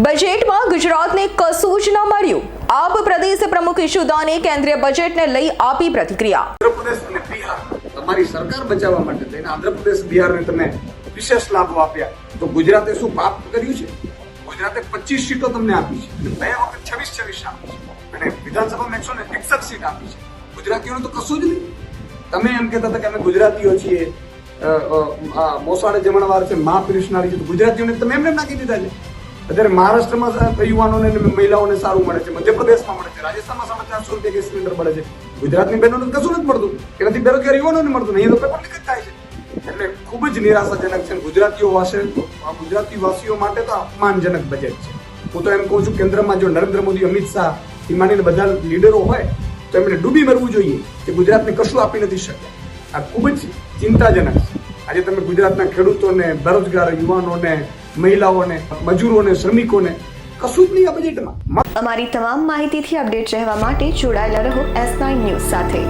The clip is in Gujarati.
બજેટમાં ગુજરાતને કશું જ ન મળ્યું. આપ પ્રદેશ પ્રમુખ ઈશુદાને કેન્દ્રીય બજેટને લઈ આપી પ્રતિક્રિયા. આંધ્રપ્રદેશ અને બિહાર તમારી સરકાર બચાવવા માટે થઈને આંધ્રપ્રદેશ, બિહારને તમે વિશેષ લાભો આપ્યા. તો ગુજરાતે શું પાપ કર્યું છે? ગુજરાતે પચીસ સીટો તમને આપી છે. બે વખત છવ્વીસ છવ્વીસ આપી છે. અને વિધાનસભામાં એકસો ને એકસઠ સીટ આપી છે. ગુજરાતીઓને તો કશું જ નહીં. તમે એમ કહેતા હતા કે અમે ગુજરાતીઓ છીએ. મોસાળે જમણવાર છે, મા છે. ગુજરાતીઓને તમે એમને નાખી દીધા છે. અત્યારે મહારાષ્ટ્રમાં યુવાનોને મહિલાઓને સારું મળે છે, મધ્યપ્રદેશમાં મળે છે, રાજસ્થાનમાં સાડા ચારસો રૂપિયા ગેસ સિલિન્ડર મળે છે? ગુજરાતની બહેનોને કશું નથી મળતું એનાથી બેરોજગાર યુવાનોને મળતું નહીં તો પેપર લીક જ થાય છે. એટલે ખૂબ જ નિરાશાજનક છે ગુજરાતીઓ વાસે આ ગુજરાતી વાસીઓ માટે તો અપમાનજનક બજેટ છે. હું તો એમ કહું છું, કેન્દ્રમાં જો નરેન્દ્ર મોદી, અમિત શાહથી માંડીને બધા લીડરો હોય, તો એમને ડૂબી મરવું જોઈએ, કે ગુજરાતને કશું આપી નથી શક્યા. આ ખૂબ જ ચિંતાજનક છે. આજે તમે ગુજરાતના ખેડૂતોને, બેરોજગાર યુવાનોને, મહિલાઓને, મજૂરોને, શ્રમિકોને કશું જ નહીં આ બજેટમાં અમારી તમામ માહિતીથી અપડેટ રહેવા માટે જોડાયેલા રહો એસ નાઇન ન્યૂઝ સાથે.